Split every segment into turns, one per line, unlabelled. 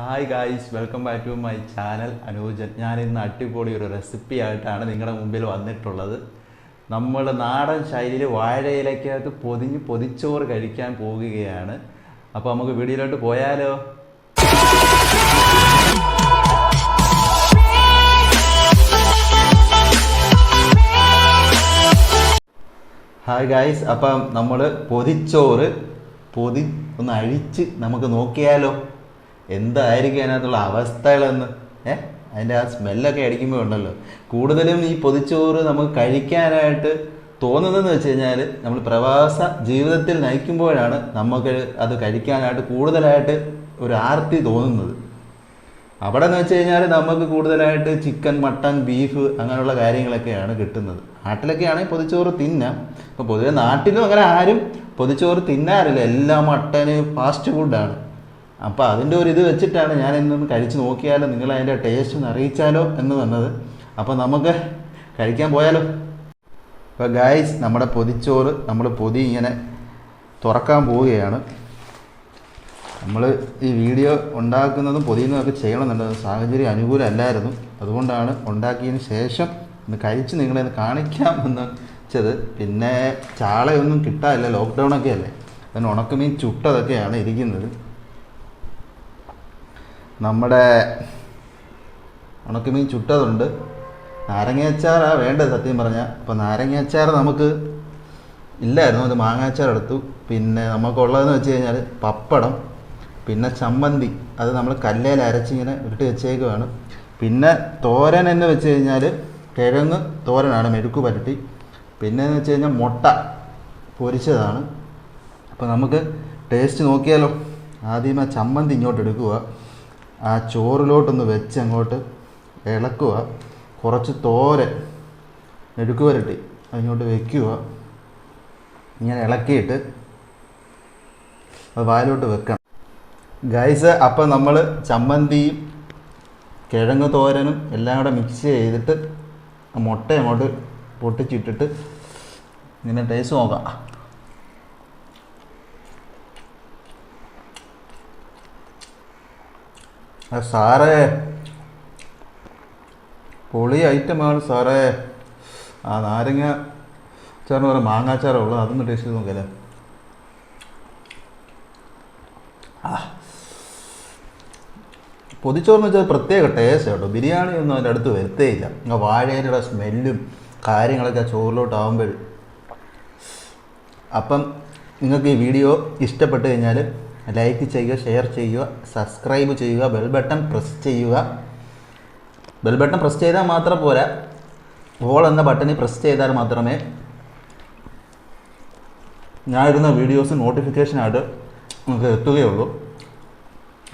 Hi guys welcome back to my channel Anujan ഞാൻ ഇന്ന് അടിപൊളി ഒരു റെസിപ്പി ആയിട്ടാണ് നിങ്ങളുടെ മുമ്പിൽ വന്നിട്ടുള്ളത്. നമ്മൾ നാടൻ ശൈലിയിൽ വാഴയിലക്കകത്ത് പൊതിഞ്ഞ് പൊതിച്ചോറ് കഴിക്കാൻ പോകുകയാണ് അപ്പോൾ നമുക്ക് വീഡിയോയിലോട്ട് പോയാലോ? ഹായ് ഗായ്സ് അപ്പം നമ്മൾ പൊതിച്ചോറ് പൊതി ഒന്ന് അഴിച്ച് നമുക്ക് നോക്കിയാലോ? എന്തായിരിക്കും അതിനകത്തുള്ള അവസ്ഥകളെന്ന്? ഏ? അതിന്റെ ആ സ്മെല്ലൊക്കെ അടിക്കുമ്പോൾ ഉണ്ടല്ലോ. കൂടുതലും ഈ പൊതിച്ചോറ് നമുക്ക് കഴിക്കാനായിട്ട് തോന്നുന്നതെന്ന് വെച്ച് കഴിഞ്ഞാൽ നമ്മൾ പ്രവാസ ജീവിതത്തിൽ നയിക്കുമ്പോഴാണ് നമുക്ക് അത് കഴിക്കാനായിട്ട് കൂടുതലായിട്ട് ഒരു ആർത്തി തോന്നുന്നത്. അവിടെ എന്ന് വെച്ച് കഴിഞ്ഞാൽ നമുക്ക് കൂടുതലായിട്ട് ചിക്കൻ മട്ടൺ ബീഫ് അങ്ങനെയുള്ള കാര്യങ്ങളൊക്കെയാണ് കിട്ടുന്നത്. നാട്ടിലൊക്കെ ആണെങ്കിൽ പൊതിച്ചോറ് തിന്നാം. അപ്പോൾ പൊതുവെ നാട്ടിലും അങ്ങനെ ആരും പൊതിച്ചോറ് തിന്നാറില്ല. എല്ലാം മട്ടന് ഫാസ്റ്റ് ഫുഡാണ്. അപ്പോൾ അതിന്റെ ഒരു ഇത് വെച്ചിട്ടാണ് ഞാൻ ഇന്നൊന്ന് കഴിച്ച് നോക്കിയാലോ നിങ്ങൾ അതിന്റെ ടേസ്റ്റ് ഒന്ന് അറിയിച്ചാലോ എന്ന് വന്നത്. അപ്പോൾ നമുക്ക് കഴിക്കാൻ പോയാലോ? അപ്പോൾ ഗായ്സ് നമ്മുടെ പൊതിച്ചോറ് നമ്മൾ പൊതി ഇങ്ങനെ തുറക്കാൻ പോവുകയാണ്. നമ്മൾ ഈ വീഡിയോ ഉണ്ടാക്കുന്നതും പൊതിയുന്നതൊക്കെ ചെയ്യണമെന്നുണ്ട്. സാഹചര്യം അനുകൂലമല്ലായിരുന്നു. അതുകൊണ്ടാണ് ഉണ്ടാക്കിയതിന് ശേഷം ഒന്ന് കഴിച്ച് നിങ്ങളെ ഒന്ന് കാണിക്കാം എന്ന് വെച്ചത് പിന്നെ ചാളയൊന്നും കിട്ടാനില്ല. ലോക്ക്ഡൗൺ ഒക്കെ അല്ലേ? അതിന് ഉണക്കമീൻ ചുട്ടതൊക്കെയാണ് ഇരിക്കുന്നത്. നമ്മുടെ ഉണക്കമീൻ ചുട്ടതുണ്ട്. നാരങ്ങയച്ചാറാണ് വേണ്ടത് സത്യം പറഞ്ഞാൽ അപ്പോൾ നാരങ്ങയച്ചാർ നമുക്ക് ഇല്ലായിരുന്നു അത് മാങ്ങാച്ചാർ എടുത്തു പിന്നെ നമുക്കുള്ളതെന്ന് വെച്ച് കഴിഞ്ഞാൽ പപ്പടം പിന്നെ ചമ്മന്തി. അത് നമ്മൾ കല്ലേൽ അരച്ചിങ്ങനെ ഇട്ട് വെച്ചേക്കുവാണ്. പിന്നെ തോരൻ എന്ന് വെച്ച് കഴിഞ്ഞാൽ കിഴങ്ങ് തോരനാണ് മെഴുക്ക് പരട്ടി. പിന്നെ എന്ന് വെച്ച് കഴിഞ്ഞാൽ മുട്ട പൊരിച്ചതാണ്. അപ്പോൾ നമുക്ക് ടേസ്റ്റ് നോക്കിയാലോ. ആദ്യം ആ ചമ്മന്തി ഇങ്ങോട്ട് എടുക്കുക ആ ചോറിലോട്ടൊന്ന് വെച്ച് അങ്ങോട്ട് ഇളക്കുക. കുറച്ച് തോര മെഴുക്ക് വരട്ടി അതിങ്ങോട്ട് വെക്കുക. ഇങ്ങനെ ഇളക്കിയിട്ട് അത് വായിലോട്ട് വെക്കണം. ഗൈസ് അപ്പം നമ്മൾ ചമ്മന്തിയും കിഴങ്ങ് തോരനും എല്ലാം കൂടെ മിക്സ് ചെയ്തിട്ട് മുട്ട അങ്ങോട്ട് പൊട്ടിച്ചിട്ടിട്ട് ഇങ്ങനെ ടേസ്റ്റ് നോക്കാം. സാറേ. പൊളി ഐറ്റമാണ് സാറേ. ആ നാരങ്ങ ചാറിന് പറയാം മാങ്ങാച്ചാറേ ഉള്ളൂ അതൊന്ന് ടേസ്റ്റ് ചെയ്ത് നോക്കല്ലേ ആ. പൊതിച്ചോറിന് വെച്ചാൽ പ്രത്യേക ടേസ്റ്റ് കേട്ടോ. ബിരിയാണി ഒന്നും അതിന്റെ അടുത്ത് വരുത്തേയില്ല. ആ വാഴയിലയുടെ സ്മെല്ലും കാര്യങ്ങളൊക്കെ ചോറിലോട്ടാവുമ്പോൾ അപ്പം നിങ്ങൾക്ക് ഈ വീഡിയോ ഇഷ്ടപ്പെട്ട് കഴിഞ്ഞാൽ ലൈക്ക് ചെയ്യുക ഷെയർ ചെയ്യുക സബ്സ്ക്രൈബ് ചെയ്യുക ബെൽ ബട്ടൺ പ്രസ് ചെയ്യുക. ബെൽ ബട്ടൺ പ്രസ് ചെയ്താൽ മാത്രം പോരാ. ഓൾ എന്ന ബട്ടണിൽ പ്രസ് ചെയ്താൽ മാത്രമേ ഞാൻ ഇടുന്ന വീഡിയോസ് നോട്ടിഫിക്കേഷനായിട്ട് നമുക്ക് എത്തുകയുള്ളൂ.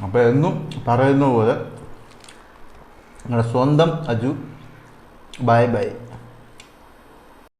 അപ്പോൾ എന്നും പറയുന്ന പോലെ നിങ്ങളുടെ സ്വന്തം അജു. Bye bye